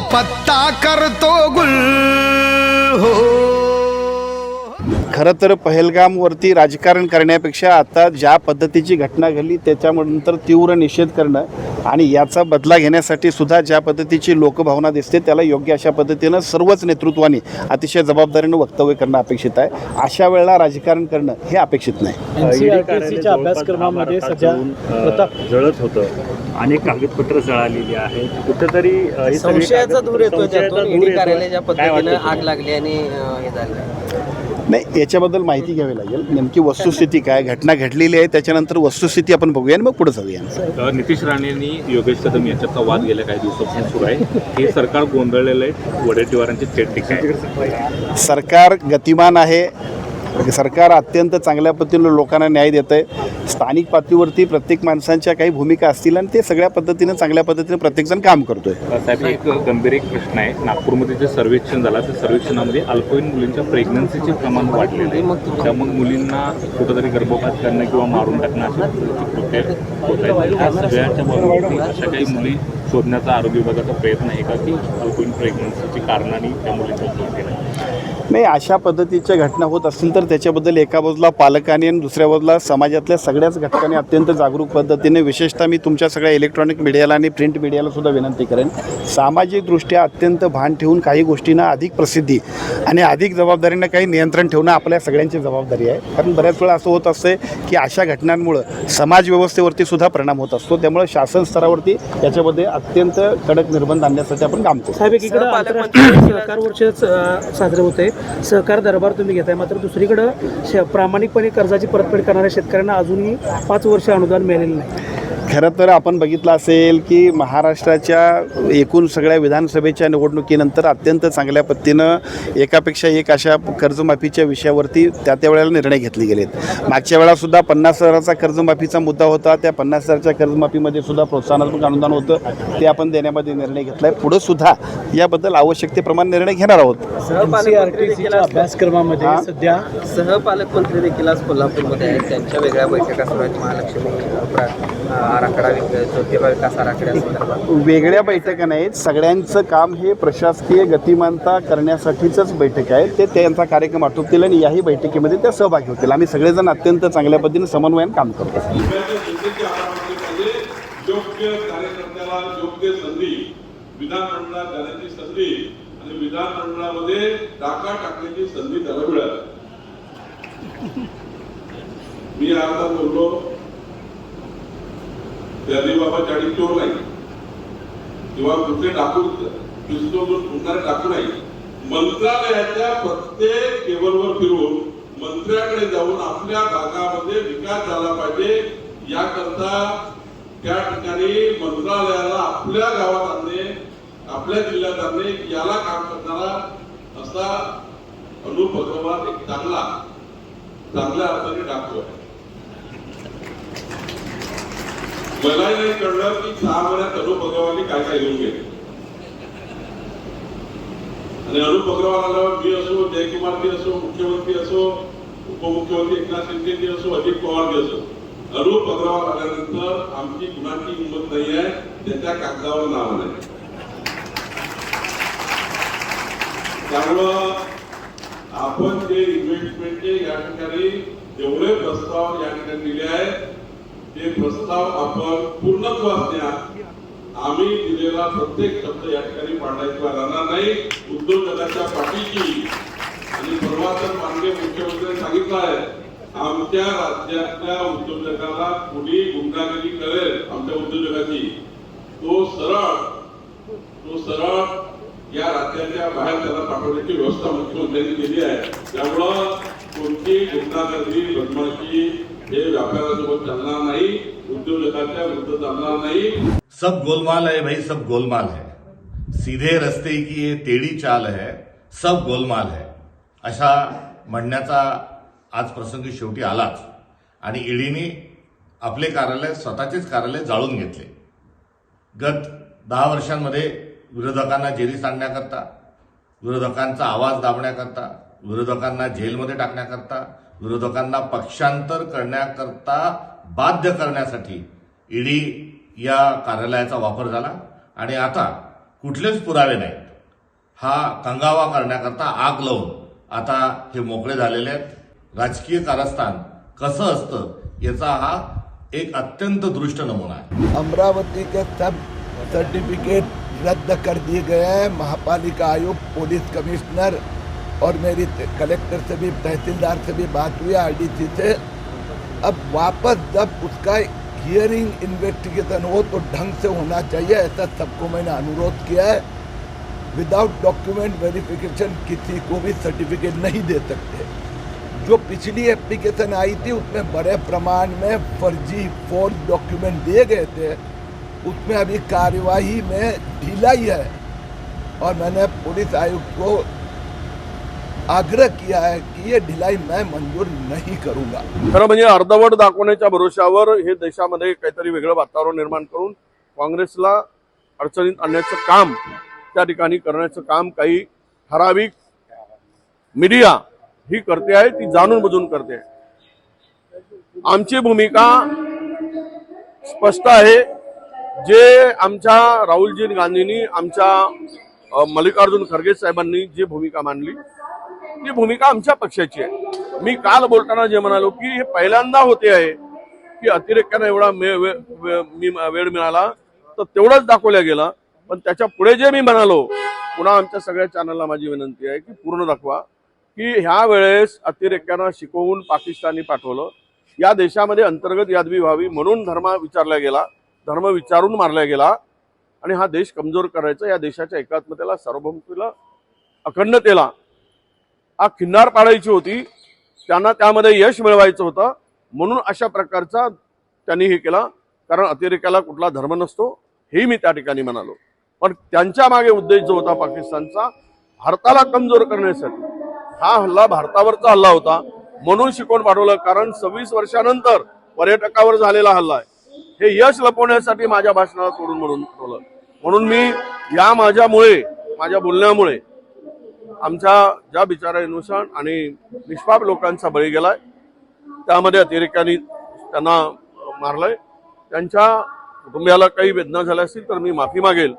पत्ता करतो गुल. खरं तर पहलगामवरती राजकारण करण्यापेक्षा आता ज्या पद्धतीची घटना घडली त्याच्यानंतर तीव्र निषेध करणं आणि याचा बदला घेण्यासाठी सुद्धा ज्या पद्धतीची लोकभावना दिसते त्याला योग्य अशा पद्धतीनं सर्वच नेतृत्वाने अतिशय जबाबदारीनं वक्तव्य करणं अपेक्षित आहे. अशा वेळेला राजकारण करणं हे अपेक्षित नाही. अभ्यासक्रमामध्ये सध्या जळत होतं. अनेक कागदपत्र जळालेली आहेत. कुठेतरी संशयाचा दूर येतोय. कार्यालयाच्या पद्धतीनं आग लागली आणि हे झालं. नाही याच्याबद्दल माहिती घ्यावी लागेल. नेमकी वस्तुस्थिती काय घटना घडलेली आहे त्याच्यानंतर वस्तुस्थिती आपण बघूया आणि मग पुढे जाऊया. नितीश राणेंनी योगेश कदम यांच्यातला वाद गेल्या काही दिवसापासून सुरू आहे. हे सरकार गोंधळलेलं आहे. वडेट्टीवारांची थेट टीका आहे. सरकार गतिमान आहे म्हणजे सरकार अत्यंत चांगल्या पद्धतीनं लोकांना न्याय देत आहे स्थानिक पातळीवरती प्रत्येक माणसांच्या काही भूमिका असतील आणि ते सगळ्या पद्धतीनं चांगल्या पद्धतीनं प्रत्येकजण काम करतोय. साहेब एक गंभीर एक प्रश्न आहे. नागपूरमध्ये जे सर्वेक्षण झालं त्या सर्वेक्षणामध्ये अल्पवयीन मुलींच्या प्रेग्नन्सीचे प्रमाण वाढलेलं आहे. त्यामुळे मुलींना कुठंतरी गर्भपात करणं किंवा मारून टाकणं अशा कृत्य होत सगळ्यांच्या अशा काही मुली शोधण्याचा आरोग्य विभागाचा प्रयत्न आहे का की अल्पवयीन प्रेग्नन्सीची कारणाने त्या मुलींचा शोध नाही अशा पद्धतीच्या घटना होत असतील तर त्याच्याबद्दल एका बाजूला पालकांनी आणि दुसऱ्या बाजूला समाजातल्या सगळ्याच घटकांनी अत्यंत जागरूक पद्धतीने विशेषतः मी तुमच्या सगळ्या इलेक्ट्रॉनिक मीडियाला आणि प्रिंट मीडियाला सुद्धा विनंती करेन. सामाजिकदृष्ट्या अत्यंत भान ठेवून काही गोष्टींना अधिक प्रसिद्धी आणि अधिक जबाबदारीनं काही नियंत्रण ठेवणं आपल्या सगळ्यांची जबाबदारी आहे. कारण बऱ्याच वेळा असं होत असते की अशा घटनांमुळं समाज व्यवस्थेवरती सुद्धा परिणाम होत असतो. त्यामुळे शासन स्तरावरती याच्यामध्ये अत्यंत कडक निर्बंध आणण्यासाठी आपण काम करतो. साहेब एकीकडे आंतरराष्ट्रीय सहकार वर्ष साजरे होते सहकार दरबार तुम्ही घेताय. मात्र दुसरीकडं श- प्रामाणिकपणे कर्जाची परतफेड करणाऱ्या शेतकऱ्यांना अजूनही पाच वर्ष अनुदान मिळालेलं नाही. खरं तर आपण बघितलं असेल की महाराष्ट्राच्या एकूण सगळ्या विधानसभेच्या निवडणुकीनंतर अत्यंत चांगल्या पद्धतीनं एकापेक्षा एक अशा कर्जमाफीच्या विषयावरती त्या त्या वेळेला निर्णय घेतले गेलेत. मागच्या वेळासुद्धा पन्नास हजाराचा कर्जमाफीचा मुद्दा होता त्या पन्नास हजारच्या कर्जमाफीमध्ये सुद्धा प्रोत्साहनात्मक अनुदान होतं ते आपण देण्यामध्ये निर्णय घेतला आहे पुढं सुद्धा याबद्दल आवश्यकतेप्रमाणे निर्णय घेणार आहोत. अभ्यासक्रमामध्ये हा? सध्या सहपालकमंत्री देखील आज कोल्हापूरमध्ये आहेत. त्यांच्या वेगळ्या बैठका सुरू आहेत. महालक्ष्मी आराखडा ज्योतिबा विकास आराखड्यासंदर्भात वेगळ्या बैठका नाहीत. सगळ्यांचं काम हे प्रशासकीय गतिमानता करण्यासाठीचंच बैठक आहे. ते त्यांचा कार्यक्रम आटोपतील आणि याही बैठकीमध्ये त्या सहभागी होतील. आम्ही सगळेजण अत्यंत चांगल्या पद्धतीने समन्वयाने काम करतो. योग्य कार्यकर्त्याला योग्य संधी विधानमंडळात जाण्याची संधी आणि विधानमंडळामध्ये टाका टाकण्याची संधी त्याला मिळाली मी आता बोललो त्यांनी बाबा चाळीस चोर नाही. किंवा कुठले टाकू दिसतो पुन्हा टाकू नाही. मंत्रालयाच्या प्रत्येक टेबलवर फिरून मंत्र्याकडे जाऊन आपल्या भागामध्ये विकास झाला पाहिजे. याकरता त्या ठिकाणी मंत्रालयाला आपल्या गावात आणणे आपल्या जिल्ह्यात आणणे याला काम करणारा असा अनुप एक चांगला चांगल्या अर्थाने टाकतो आहे. मला नाही कळलं की सहा महिन्यात अनुप अग्रवालनी काय काय घेऊन गेले. आणि अनुप अग्रवाल आल्यावर मी असो जयकुमार जी असो मुख्यमंत्री असो उपमुख्यमंत्री एकनाथ शिंदे जी असो अजित पवार जी असो अनुप अग्रवाल आल्यानंतर आमची कुणाची हिंमत नाही आहे त्याच्या कागदावर नाव नाही त्यामुळं आपण जे इन्व्हेस्टमेंटचे या ठिकाणी जेवढे प्रस्ताव या ठिकाणी दिले आहेत हे प्रस्ताव आपण पूर्णत्वास द्या आम्ही दिलेला प्रत्येक शब्द या ठिकाणी पाडायचा राहणार नाही. उद्योजकाच्या पाठीची आणि परवा तर माननीय मुख्यमंत्र्यांनी सांगितलं आहे आमच्या राज्यातल्या उद्योजकाला कुणी गुंडागिरी करेल आमच्या उद्योजकाची तो सरळ तो सरळ या राज्याच्या बाहेर त्याला पाठवण्याची व्यवस्था मुख्यमंत्र्यांनी केली आहे. त्यामुळं कोणती गुंडागर्दी बदमाशी हे व्यापाऱ्यासोबत चालणार नाही उद्योजकाच्या विरुद्ध चालणार नाही. सब गोलमाल है भाई सब गोलमाल है। सीधे रस्ते की ये टेढ़ी चाल है सब गोलमाल है। अशा म्हणण्याचा आज प्रसंग शेवटी आलाच. आणि ईडीने आपले कार्यालय स्वतःचेच कार्यालय जाळून घेतले. गत दहा वर्षांमध्ये विरोधकांना जेरीस आणण्याकरता विरोधकांचा आवाज दाबण्याकरता विरोधकांना जेलमध्ये टाकण्याकरता विरोधकांना पक्षांतर करण्याकरता बाध्य करण्यासाठी ईडी या कार्यालयाचा वापर झाला. आणि आता कुठलेच पुरावे नाहीत. हा कंगावा करण्याकरता आग लावून आता हे मोकळे झालेले आहेत. राजकीय कारस्थान कसं असतं याचा हा एक अत्यंत दृष्ट नमुना आहे. अमरावती के सब सर्टिफिकेट रद्द कर दिए गए हैं। महापालिका आयुक्त पुलिस कमिश्नर और मेरी कलेक्टर से भी, तहसीलदार से भी बात हुई आरडीसी से। अब वापस जब उसका हियरिंग इन्वेस्टिगेशन हो तो ढंग से होना चाहिए, ऐसा सबको मैंने अनुरोध किया है। विदाउट डॉक्यूमेंट वेरिफिकेशन किसी को भी सर्टिफिकेट नहीं दे सकते। जो पिछली एप्लीकेशन आई थी, उसमें बड़े प्रमाण में फर्जी फोर्स डॉक्यूमेंट दिए गए थे। उसमें अभी कार्यवाही में ढिलाई है। और मैंने पुलिस आयुक्त को आग्रह किया है कि ये ढिलाई मैं मंजूर नहीं करूंगा। खरं म्हणजे अर्धवट दाखवण्याच्या भरोशावर हे देशामध्ये काहीतरी वेगळं वातावरण निर्माण करून काँग्रेसला अडचणीत आणण्याचं काम त्या ठिकाणी करण्याचं काम काही ठराविक मीडिया ही करते आहे ती जाणून बुजून करते आहे. आमची भूमिका स्पष्ट आहे. जे आमच्या राहुलजी गांधींनी आमच्या मल्लिकार्जुन खरगे साहेबांनी जी भूमिका मांडली ती भूमिका आमच्या पक्षाची आहे. मी काल बोलताना जे म्हणालो की हे पहिल्यांदा होते आहे की अतिरेक्यानं एवढा मी- वेळ मिळाला तर तेवढंच दाखवल्या गेला. पण त्याच्या पुढे जे मी म्हणालो पुन्हा आमच्या सगळ्या चॅनलला माझी विनंती आहे की पूर्ण दाखवा की ह्या वेळेस अतिरेक्यांना शिकवून पाकिस्तानी पाठवलं. या देशामध्ये अंतर्गत यादवी व्हावी म्हणून धर्म विचारला गेला धर्म विचारून मारला गेला. आणि हा देश कमजोर करायचा या देशाच्या एकात्मतेला सार्वभौमतेला अखंडतेला हा खिन्नार पाडायची होती. त्यांना त्यामध्ये यश मिळवायचं होतं. म्हणून अशा प्रकारचा त्यांनी हे केला. कारण अतिरेकाला कुठला धर्म नसतो हेही मी त्या ठिकाणी म्हणालो. पण त्यांच्या मागे उद्देश जो होता पाकिस्तानचा भारताला कमजोर करण्यासाठी. हा हल्ला भारतावरचा हल्ला होता. म्हणून शिकवून पाठवलं. कारण सव्वीस वर्षानंतर पर्यटकावर झालेला हल्ला आहे. हे यश लपवण्यासाठी माझ्या भाषणाला तोडून म्हणून ठेवलं. म्हणून मी या माझ्यामुळे माझ्या बोलण्यामुळे आमच्या ज्या बिचारा आणि निष्पाप लोकांचा बळी गेलाय त्यामध्ये अतिरेक्यांनी त्यांना मारलंय. त्यांच्या कुटुंबियाला काही वेदना झाल्या असतील तर मी माफी मागेल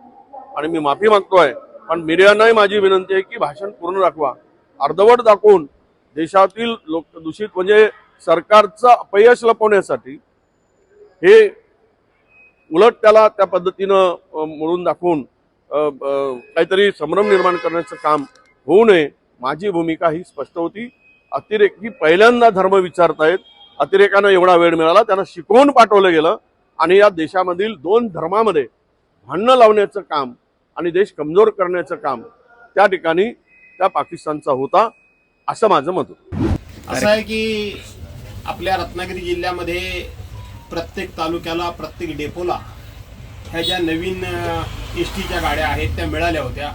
आणि मी माफी मागतोय. पण मीडियानाही माझी विनंती आहे की भाषण पूर्ण दाखवा. अर्धवट दाखवून देशातील लोक दूषित म्हणजे सरकारचं अपयश लपवण्यासाठी हे उलट त्याला त्या पद्धतीनं मोडून दाखवून काहीतरी संभ्रम निर्माण करण्याचं काम होऊ नये. माझी भूमिका ही स्पष्ट होती. अतिरेक ही पहिल्यांदा धर्म विचारतायत. अतिरेकानं एवढा वेळ मिळाला त्यांना शिकवून पाठवलं गेलं. आणि या देशामधील दोन धर्मामध्ये भांडणं लावण्याचं काम आणि देश कमजोर करण्याचं काम त्या ठिकाणी त्या पाकिस्तानचा होता असं माझं मत होतं. असं आहे की आपल्या रत्नागिरी जिल्ह्यामध्ये प्रत्येक तालुक्याला प्रत्येक डेपोला ह्या ज्या नवीन एस टीच्या गाड्या आहेत त्या मिळाल्या होत्या.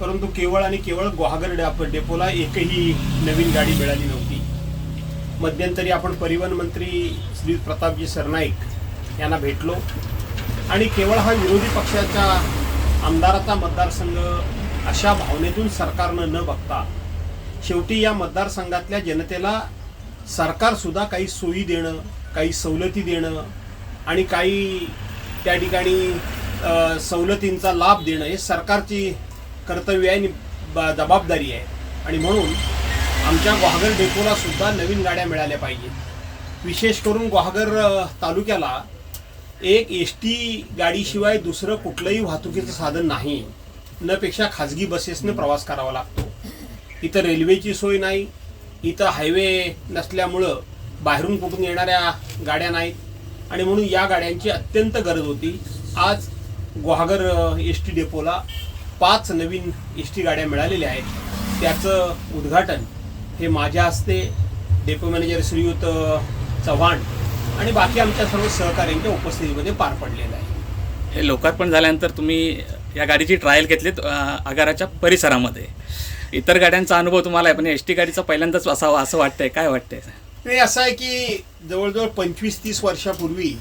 परंतु केवळ आणि केवळ ग्वाहागर डे- डेपोला एकही नवीन गाडी मिळाली नव्हती. मध्यंतरी आपण परिवहन मंत्री श्री प्रतापजी सरनाईक यांना भेटलो. आणि केवळ हा विरोधी पक्षाच्या आमदाराचा मतदारसंघ अशा भावनेतून सरकारनं न बघता शेवटी या मतदारसंघातल्या जनतेला सरकारसुद्धा काही सोयी देणं काही सवलती देणं आणि काही त्या ठिकाणी सवलतींचा लाभ देणं हे सरकारची कर्तव्य आहे आणि जबाबदारी आहे. आणि म्हणून आमच्या गुहागर डेपोला सुद्धा नवीन गाड्या मिळाल्या पाहिजेत विशेष करून गुहागर तालुक्याला एक एस टी गाडीशिवाय दुसरं कुठलंही वाहतुकीचं साधन नाही. न पेक्षा खाजगी बसेसने प्रवास करावा लागतो. इथं रेल्वेची सोय नाही. इथं हायवे नसल्यामुळं बाहेरून कुठून येणाऱ्या गाड्या नाहीत. आणि म्हणून या गाड्यांची अत्यंत गरज होती. आज गुहागर एस टी डेपोला पाच नवीन एस टी गाड्या मिळालेल्या आहेत. त्याचं उद्घाटन हे माझ्या हस्ते डेपो मॅनेजर श्रीयुत चव्हाण आणि बाकी आमच्या सर्व सहकाऱ्यांच्या उपस्थितीमध्ये पार पडलेलं आहे. हे लोकार्पण झाल्यानंतर तुम्ही या गाडीची ट्रायल घेतलीत आगाराच्या परिसरामध्ये. इतर गाड्यांचा अनुभव तुम्हाला आहे पण एस टी गाडीचा पहिल्यांदाच असावा असं वाटतंय काय वाटतंय? नाही असं आहे की जवळजवळ पंचवीस तीस वर्षापूर्वी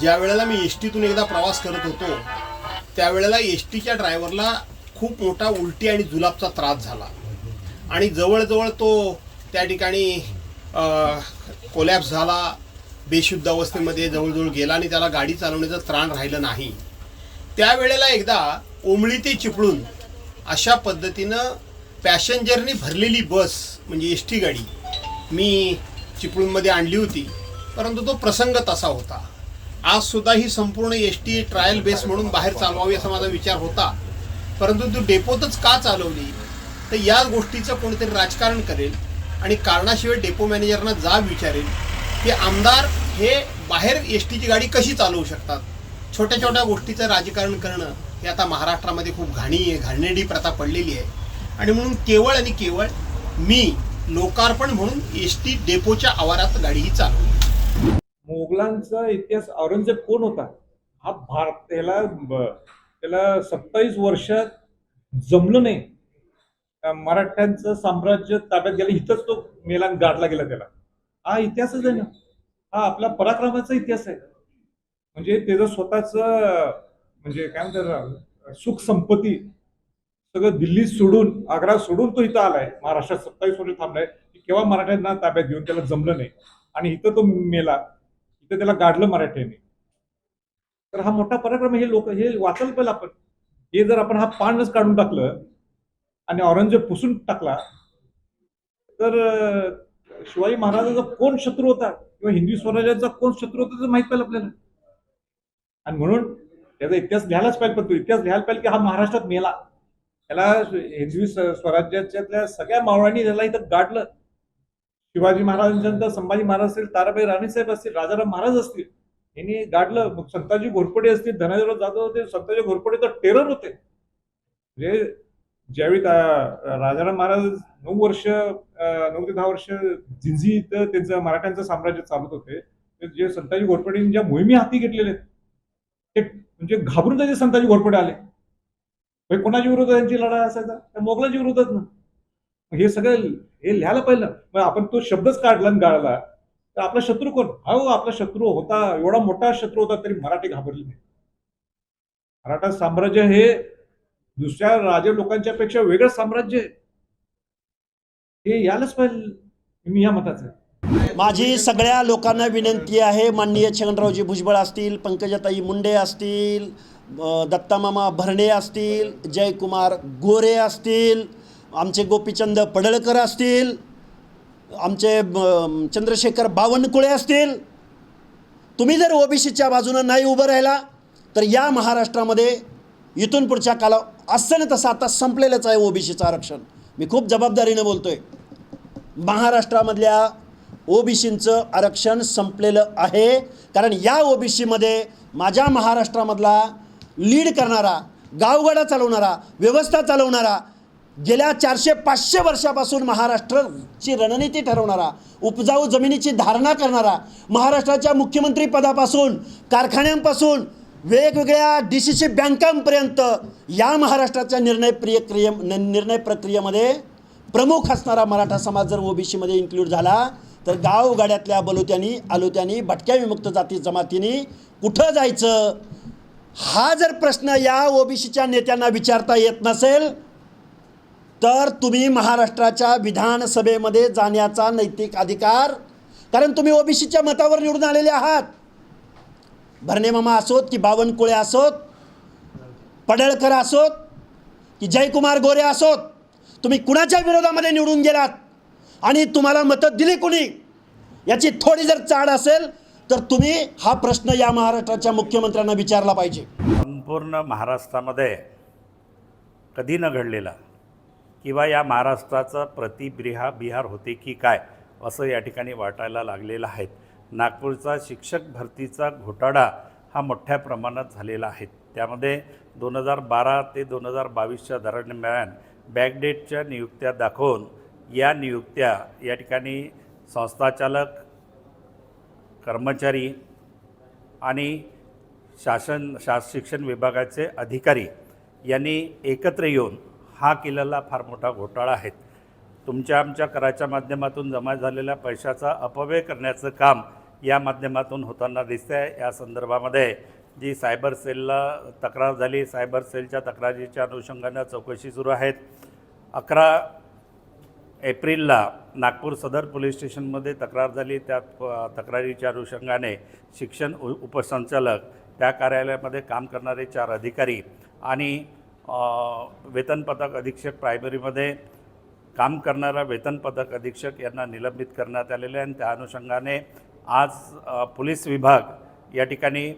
ज्या वेळेला मी एस टीतून एकदा प्रवास करत होतो त्यावेळेला एस टीच्या ड्रायव्हरला खूप मोठा उलटी आणि जुलाबचा त्रास झाला. आणि जवळजवळ तो त्या ठिकाणी कोलॅप्स झाला. बेशुद्ध अवस्थेमध्ये जवळजवळ गेला आणि त्याला गाडी चालवण्याचं त्राण राहिलं नाही. त्यावेळेला एकदा ओमळी ते चिपळून अशा पद्धतीनं पॅसेंजरनी भरलेली बस म्हणजे एस टी गाडी मी चिपळूणमध्ये आणली होती. परंतु तो प्रसंग तसा होता. आज सुद्धा ही संपूर्ण एस टी ट्रायल बेस म्हणून बाहेर चालवावी असा माझा विचार होता. परंतु तू डेपोतच का चालवली? तर या गोष्टीचं कोणीतरी राजकारण करेल आणि कारणाशिवाय डेपो मॅनेजरना जाब विचारेल की आमदार हे बाहेर एस टीची गाडी कशी चालवू शकतात? छोट्या छोट्या गोष्टीचं राजकारण करणं हे आता महाराष्ट्रामध्ये खूप घाणी आहे घाणेडी प्रथा पडलेली आहे. आणि म्हणून केवळ आणि केवळ मी लोकार्पण म्हणून एस टी डेपोच्या आवारात गाडीही चालवली. मोगलांचा इतिहास औरंगजेब कोण होता? हा भारत त्याला त्याला सत्तावीस वर्षात जमलं नाही. मराठ्यांचं साम्राज्य ताब्यात गेलं इथंच तो मेला गाडला गेला त्याला. हा इतिहासच आहे ना. हा आपला पराक्रमाचा इतिहास आहे. म्हणजे त्याचं स्वतःच म्हणजे काय म्हणतात सुख संपत्ती सगळं दिल्ली सोडून आग्रा सोडून तो इथं आलाय. महाराष्ट्रात सत्तावीस वर्ष थांबलाय. की केव्हा मराठ्यांना ताब्यात घेऊन त्याला जमलं नाही. आणि इथं तो मेला. ते त्याला गाडलं मराठ्यांनी तर हा मोठा पराक्रम हे लोक हे वाचायला पाहिजे आपण. हे जर आपण हा पानच काढून टाकलं आणि औरंगजेब पुसून टाकला तर शिवाजी महाराजांचा कोण शत्रू होता किंवा हिंदवी स्वराज्याचा कोण शत्रू होता ते माहीत पाहिजे आपल्याला. आणि म्हणून त्याचा इतिहास लिहायलाच पाहिजे पण तो इतिहास लिहायला पाहिजे की हा महाराष्ट्रात मेला. त्याला हिंदवी स्वराज्याच्या सगळ्या मावळांनी त्याला इथं गाडलं शिवाजी महाराजांच्यानंतर संभाजी महाराज असतील ताराबाई राणीसाहेब असतील राजाराम महाराज असतील यांनी गाडलं. मग संताजी घोरपडे असतील धनाजीराव जाधव होते संताजी घोरपडे तर टेरर होते. म्हणजे ज्यावेळी राजाराम महाराज नऊ वर्ष नऊ ते दहा वर्ष झिंझी इथं त्यांचं मराठ्यांचं साम्राज्य चालत होते ते जे संताजी घोरपडेंनी ज्या मोहिमी हाती घेतलेल्या आहेत ते म्हणजे घाबरून त्याचे संताजी घोरपडे आले. म्हणजे कोणाच्या विरोधात त्यांची लढाई असायचा? त्या मोगलांच्या विरोधात ना. हे सगळं हे लिहायला पाहिलं. मग आपण तो शब्दच काढला आणि गाळला. तर आपला शत्रू कोण? हा हो आपला शत्रू होता. एवढा मोठा शत्रू होता तरी मराठी घाबरली नाही. मराठा साम्राज्य हे दुसऱ्या राजे लोकांच्या पेक्षा वेगळं साम्राज्य हे यायलाच पाहिजे. मी या मताचं आहे. माझी सगळ्या लोकांना विनंती आहे माननीय छगनरावजी भुजबळ असतील पंकजाताई मुंडे असतील दत्तामामा भरणे असतील जयकुमार गोरे असतील आमचे गोपीचंद पडळकर असतील आमचे चंद्रशेखर बावनकुळे असतील. तुम्ही जर ओबीसीच्या बाजूनं नाही उभं राहिला तर या महाराष्ट्रामध्ये इथून पुढच्या काला असं ना तसं आता संपलेलंच आहे ओबीसीचं आरक्षण. मी खूप जबाबदारीनं बोलतो आहे महाराष्ट्रामधल्या ओबीसींचं आरक्षण संपलेलं आहे. कारण या ओबीसीमध्ये माझ्या महाराष्ट्रामधला लीड करणारा गावगाडा चालवणारा व्यवस्था चालवणारा गेल्या चारशे पाचशे वर्षापासून महाराष्ट्राची रणनीती ठरवणारा उपजाऊ जमिनीची धारणा करणारा महाराष्ट्राच्या मुख्यमंत्रीपदापासून कारखान्यांपासून वेगवेगळ्या डी सी सी बँकांपर्यंत या महाराष्ट्राच्या निर्णय प्रक्रिये निर्णय प्रक्रियेमध्ये प्रमुख असणारा मराठा समाज जर ओबीसीमध्ये इन्क्लूड झाला तर गावगाड्यातल्या बलुत्यांनी आलुत्यांनी भटक्या विमुक्त जाती जमातींनी कुठं जायचं? हा जर प्रश्न या ओबीसीच्या नेत्यांना विचारता येत नसेल तर तुम्ही महाराष्ट्राच्या विधानसभेमध्ये जाण्याचा नैतिक अधिकार कारण तुम्ही ओबीसीच्या मतावर निवडून आलेले आहात. भरणेमामा असोत की बावनकुळे असोत पडळकर असोत की जयकुमार गोरे असोत तुम्ही कुणाच्या विरोधामध्ये निवडून गेलात? आणि तुम्हाला मतं दिली कुणी? याची थोडी जर चाड असेल तर तुम्ही हा प्रश्न या महाराष्ट्राच्या मुख्यमंत्र्यांना विचारला पाहिजे. संपूर्ण महाराष्ट्रामध्ये कधी न घडलेला किंवा या महाराष्ट्राचं प्रतिबिहा बिहार होते की काय असं या ठिकाणी वाटायला लागलेलं आहे. नागपूरचा शिक्षक भरतीचा घोटाळा हा मोठ्या प्रमाणात झालेला आहे. त्यामध्ये दोन हजार बारा ते दोन हजार बावीसच्या दरम्यान बॅकडेटच्या नियुक्त्या दाखवून या नियुक्त्या या ठिकाणी संस्थाचालक कर्मचारी आणि शासन शास शिक्षण विभागाचे अधिकारी यांनी एकत्र येऊन हा केलेला फार मोठा घोटाळा आहे. तुमच्या आमच्या कराच्या माध्यमातून जमा झालेल्या पैशाचा अपव्यय करण्याचं काम या माध्यमातून होताना दिसतं आहे या संदर्भामध्ये जी सायबर सेलला तक्रार झाली सायबर सेलच्या तक्रारीच्या अनुषंगानं चौकशी सुरू आहेत. अकरा एप्रिलला नागपूर सदर पोलीस स्टेशनमध्ये तक्रार झाली. त्या तक्रारीच्या अनुषंगाने शिक्षण उ उपसंचालक त्या कार्यालयामध्ये काम करणारे चार अधिकारी आणि वेतन पथक अधीक्षक प्रायमरीमध्ये काम करणारा वेतन पथक अधीक्षक यांना निलंबित करण्यात आलेले आहे. आणि त्या अनुषंगाने आज पोलीस विभाग या ठिकाणी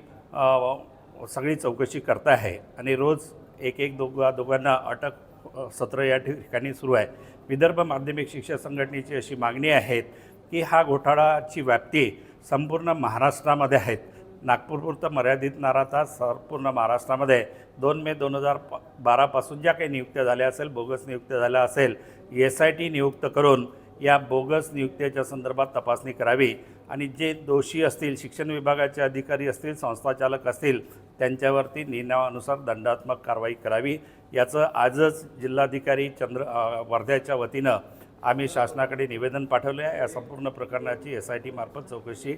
सगळी चौकशी करत आहे. आणि रोज एक एक दोघा दोघांना अटक सत्र या ठिकाणी सुरू आहे. विदर्भ माध्यमिक शिक्षक संघटनेची अशी मागणी आहे की हा घोटाळाची व्याप्ती संपूर्ण महाराष्ट्रामध्ये आहेत नागपूरपुरतं मर्यादित न राहता संपूर्ण महाराष्ट्रामध्ये दोन मे दोन हजार प बारापासून ज्या काही नियुक्त्या झाल्या असेल बोगस नियुक्त्या झाल्या असेल एस आय टी नियुक्त करून या बोगस नियुक्त्याच्या संदर्भात तपासणी करावी. आणि जे दोषी असतील शिक्षण विभागाचे अधिकारी असतील संस्थाचालक असतील त्यांच्यावरती नियमानुसार दंडात्मक कारवाई करावी. याचं आजच जिल्हाधिकारी चंद्र वर्ध्याच्या वतीनं आम्ही शासनाकडे निवेदन पाठवले आहे या संपूर्ण प्रकरणाची एस आय टी मार्फत चौकशी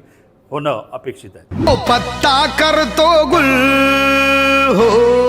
होणं अपेक्षित आहे. पत्ता करतो गुल हो.